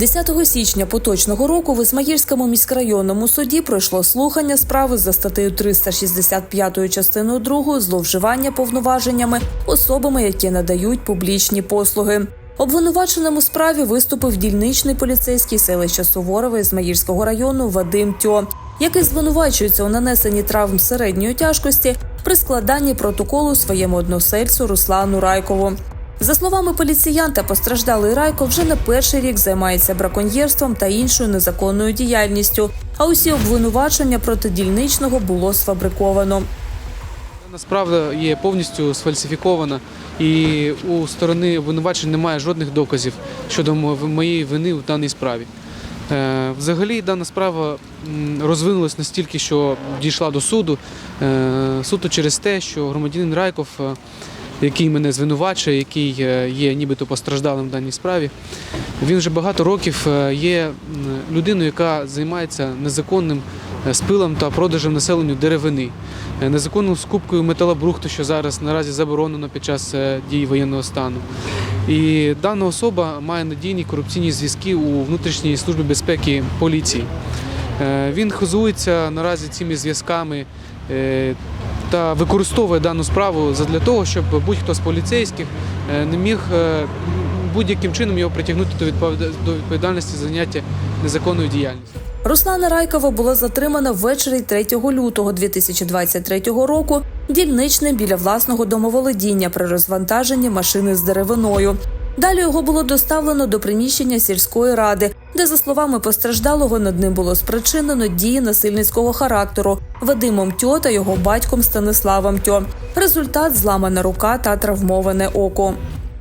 10 січня поточного року в Ісмаїльському міськрайонному суді пройшло слухання справи за статтею 365 частиною 2 зловживання повноваженнями особами, які надають публічні послуги. Обвинуваченим у справі виступив дільничний поліцейський селища Суворове Ізмаїльського району Вадим Тьо, який звинувачується у нанесенні травм середньої тяжкості при складанні протоколу своєму односельцю Руслану Райкову. За словами поліціянта, постраждалий Райко вже не перший рік займається браконьєрством та іншою незаконною діяльністю. А усі обвинувачення проти дільничного було сфабриковано. Дана справа є повністю сфальсифікована, і у сторони обвинувачень немає жодних доказів щодо моєї вини в даній справі. Е, Взагалі дана справа розвинулась настільки, що дійшла до суду. Е, Суто через те, що громадянин Райков, е, який мене звинувачує, який е, є нібито постраждалим в даній справі, він вже багато років е, є людиною, яка займається незаконним е, спилом та продажем населенню деревини, незаконною скупкою металобрухту, що зараз наразі заборонено під час дії воєнного стану. І дана особа має надійні корупційні зв'язки у внутрішній службі безпеки поліції. Він хизується наразі цими зв'язками та використовує дану справу для того, щоб будь-хто з поліцейських е, не міг е, будь-яким чином його притягнути до відповіда- до відповідальності за заняття незаконною діяльністю. Руслана Райкова була затримана ввечері 3 лютого 2023 року дільничним біля власного домоволодіння при розвантаженні машини з деревиною. Далі його було доставлено до приміщення сільської ради, де, за словами постраждалого, над ним було спричинено дії насильницького характеру Вадимом Тьо та його батьком Станиславом Тьо. Результат зламана рука та травмоване око.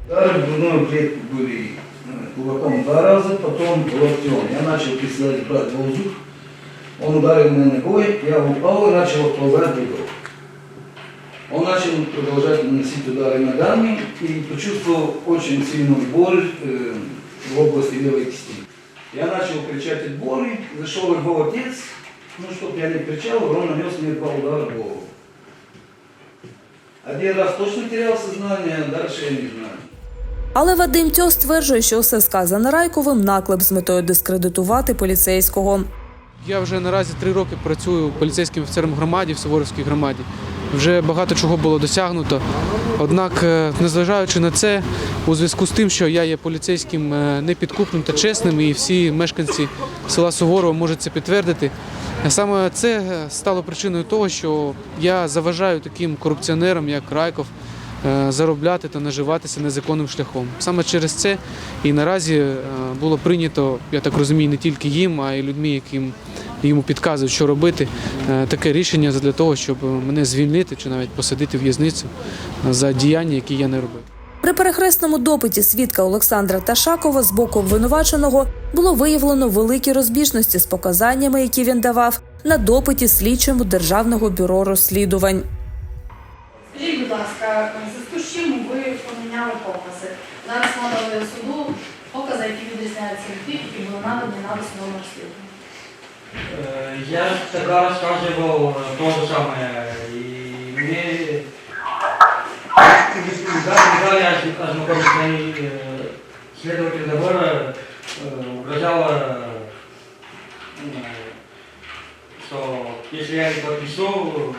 Удары в грудную клетку были э, кулаком два раза, потом локтем. Я начал приседать брать воздух, он ударил меня ногой, я упал и начал отползать бегом. Он начал продолжать наносить удары ногами и почувствовал очень сильную боль э, в области левой кисти. Я начал кричать от боли, зашел его отец, ну, чтобы я не кричал, он нанес мне два удара в голову. Один раз точно терял сознание, а дальше я не знаю. Але Вадим Тьо стверджує, що все сказане Райковим наклеп з метою дискредитувати поліцейського. Я вже наразі три роки працюю поліцейським офіцером громаді, в Суворовській громаді. Вже багато чого було досягнуто. Однак, е, незважаючи на це, у зв'язку з тим, що я є поліцейським е, непідкупним та чесним, і всі мешканці села Суворова можуть це підтвердити. Саме це е, стало причиною того, що я заважаю таким корупціонерам, як Райков, заробляти та наживатися незаконним шляхом. Саме через це і наразі було прийнято, я так розумію, не тільки їм, а й людьми, яким йому підказують, що робити, е, таке рішення для того, щоб мене звільнити чи навіть посадити в в'язницю за діяння, які я не робив. При перехресному допиті свідка Олександра Ташакова з боку обвинуваченого було виявлено великі розбіжності з показаннями, які він давав на допиті слідчому Державного бюро розслідувань. Скажіть, будь ласка, з чим ви поміняли покази? Зараз надали суду покази, які відрізняються від тих, які були надані на досудовому розслідуванні. Э, Я тогда рассказывал э, то же самое, и мне да, когда я ознакомился, и э, следователь э, угрожала, что если я не подпишу,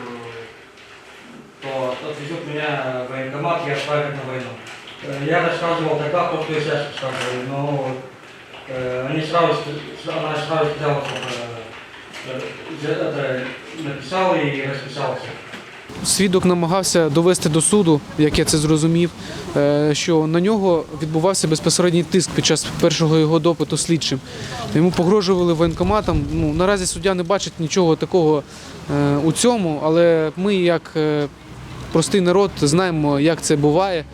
то отвезут меня в военкомат и отправят на войну. Я рассказывал тогда, то, что я сейчас рассказываю, но они сразу, она сразу сказала, что э, э, это написал и расписался. Свідок намагався довести до суду, як я це зрозумів, е, що на нього відбувався безпосередній тиск під час першого його допиту слідчим. Йому погрожували воєнкоматом. Ну, наразі суддя не бачить нічого такого е, у цьому, але ми, як е, простий народ, знаємо, як це буває.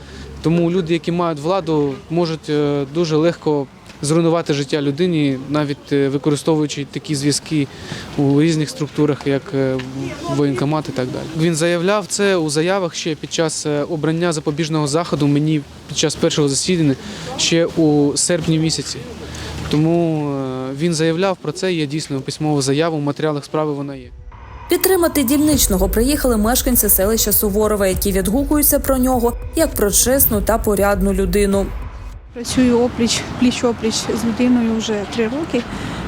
Тому люди, які мають владу, можуть е, дуже легко зруйнувати життя людині, навіть е, використовуючи такі зв'язки у різних структурах, як е, воєнкомат і так далі. Він заявляв це у заявах ще під час е, обрання запобіжного заходу мені під час першого засідання ще у серпні місяці. Тому він заявляв про це. Є дійсно письмова заява. У матеріалах справи вона є. Підтримати дільничного приїхали мешканці селища Суворова, які відгукуються про нього як про чесну та порядну людину. Працюю опліч, пліч опліч з людиною вже три роки.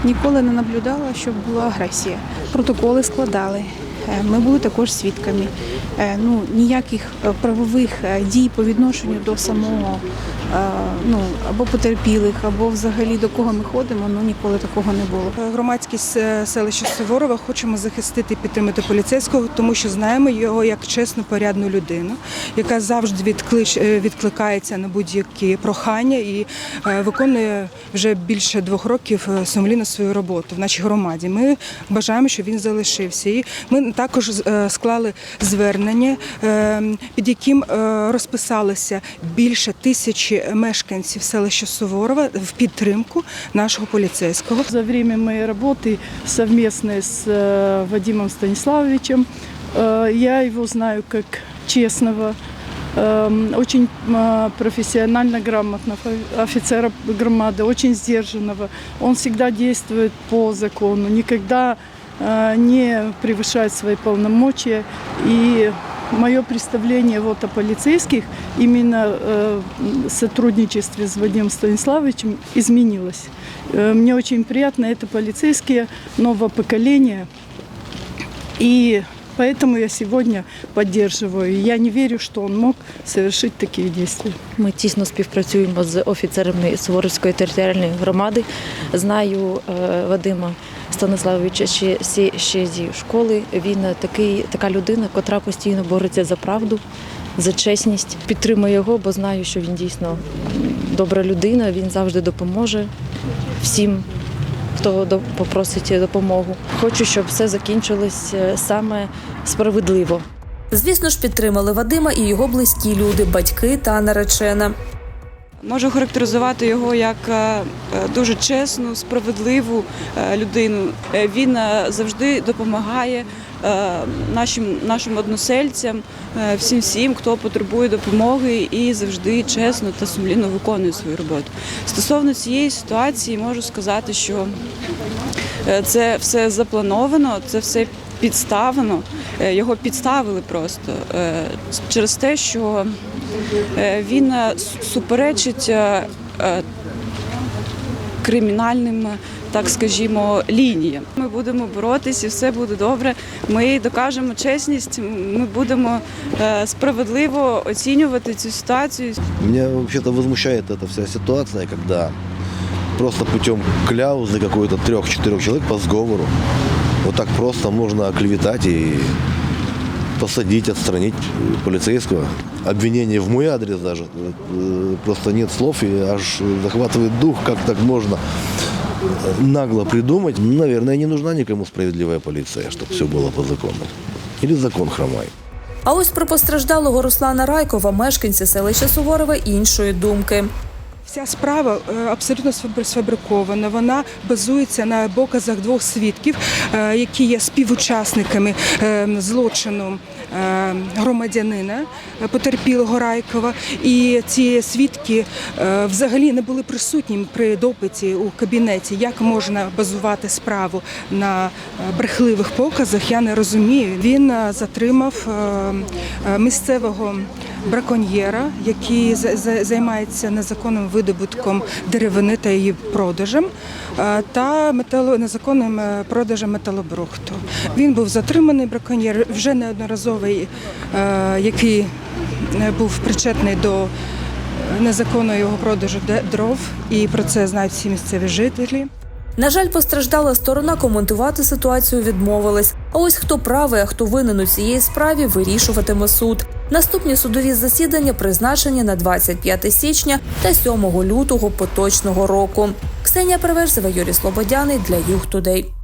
Ніколи не наблюдала, щоб була агресія. Протоколи складали. Е, Ми були також свідками. Е, Ну, ніяких е, правових дій по відношенню до самого ну, або потерпілих, або взагалі до кого ми ходимо, ну ніколи такого не було. Громадськість е, селища Суворова хочемо захистити і підтримати поліцейського, тому що знаємо його як чесну, порядну людину, яка завжди відклич, е, відкликається на будь-які прохання і е, виконує вже більше двох років е, сумлінно свою роботу в нашій громаді. Ми бажаємо, щоб він залишився. І ми також е, склали звернення, е, під яким е, розписалися більше тисячі мешканців селища Суворова в підтримку нашого поліцейського. За время моей работы совместной с э, Вадимом Станиславовичем э, я его знаю как честного, эм, очень э, профессионально грамотного офицера громады, очень сдержанного. Он всегда действует по закону, никогда э, не превышает свои полномочия. И мое представление вот о полицейских именно э, в сотрудничестве с Вадимом Станиславовичем изменилось. Э, Мне очень приятно, это полицейские нового поколения. И поэтому я сегодня поддерживаю. Я не верю, что он мог совершить такие действия. Ми тісно співпрацюємо з офіцерами Суворовської територіальної громади. Знаю е, Вадима Станиславовича ще, ще, зі школи. Він такий, така людина, котра постійно бореться за правду, за чесність. Підтримую його, бо знаю, що він дійсно добра людина. Він завжди допоможе всім, хто попросить допомогу. Хочу, щоб все закінчилось е, саме справедливо. Звісно ж, підтримали Вадима і його близькі люди, батьки та наречена. Можу характеризувати його як е, е, дуже чесну, справедливу е, людину. Він завжди допомагає нашим, нашим односельцям, всім всім, хто потребує допомоги, і завжди чесно та сумлінно виконує свою роботу. Стосовно цієї ситуації, можу сказати, що це все заплановано, це все підставлено. Його підставили просто через те, що він е, с- суперечить е, е, кримінальним, е, так скажімо, лініям. Ми будемо боротися, і все буде добре. Ми докажемо чесність. Ми будемо е, справедливо оцінювати цю ситуацію. Меня вообще-то возмущает эта вся ситуация, когда просто путем кляузы какой-то трех-четырех человек по сговору вот так просто можно оклеветать и посадить, отстранить полицейского. Обвинение в мой адрес даже. Э, Просто нет слов и аж захватывает дух, как так можно э, нагло придумать. Наверное, не нужна никому справедливая полиция, чтобы все было по закону. Или закон хромай. А ось про постраждалого Руслана Райкова мешканці селища Суворове іншої думки. Вся справа е, абсолютно сфабри- сфабрикована. Вона базується на доказах двох свідків, е, які є співучасниками е, злочину громадянина потерпілого Райкова. І ці свідки взагалі не були присутні при допиті у кабінеті. Як можна базувати справу на брехливих показах? Я не розумію. Він затримав місцевого браконьєра, який за- за- займається незаконним видобутком деревини та її продажем, е, та незаконним е, продажем металобрухту. Він був затриманий браконьєр, вже неодноразовий, е, який був причетний до незаконного його продажу дров, і про це знають всі місцеві жителі. На жаль, постраждала сторона коментувати ситуацію відмовилась. А ось хто правий, а хто винен у цій справі, вирішуватиме суд. Наступні судові засідання призначені на 25 січня та 7 лютого поточного року. Ксенія Переверзева, Юрій Слободяний для Юг Тудей.